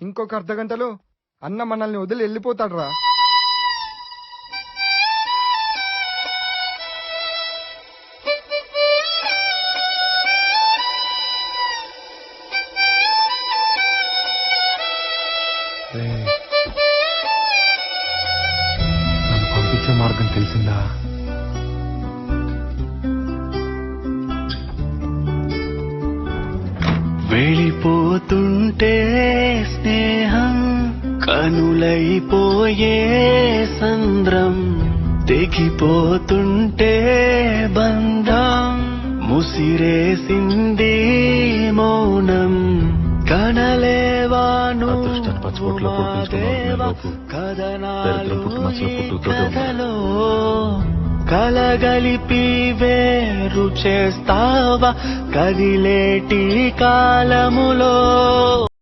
ఇంకొక అర్ధ గంటలో అన్న మనల్ని వదిలి వెళ్ళిపోతాడురా. పంపించే మార్గం తెలిసిందా? వెళ్ళిపోతుంటే కనులైపోయే సంద్రం తెగిపోతుంటే బంధం. ముసిరేసింది మౌనం కనలేవాను అదృష్టాన్ని కలగలిపి వేరు చేస్తావా? కదిలేటి కాలములో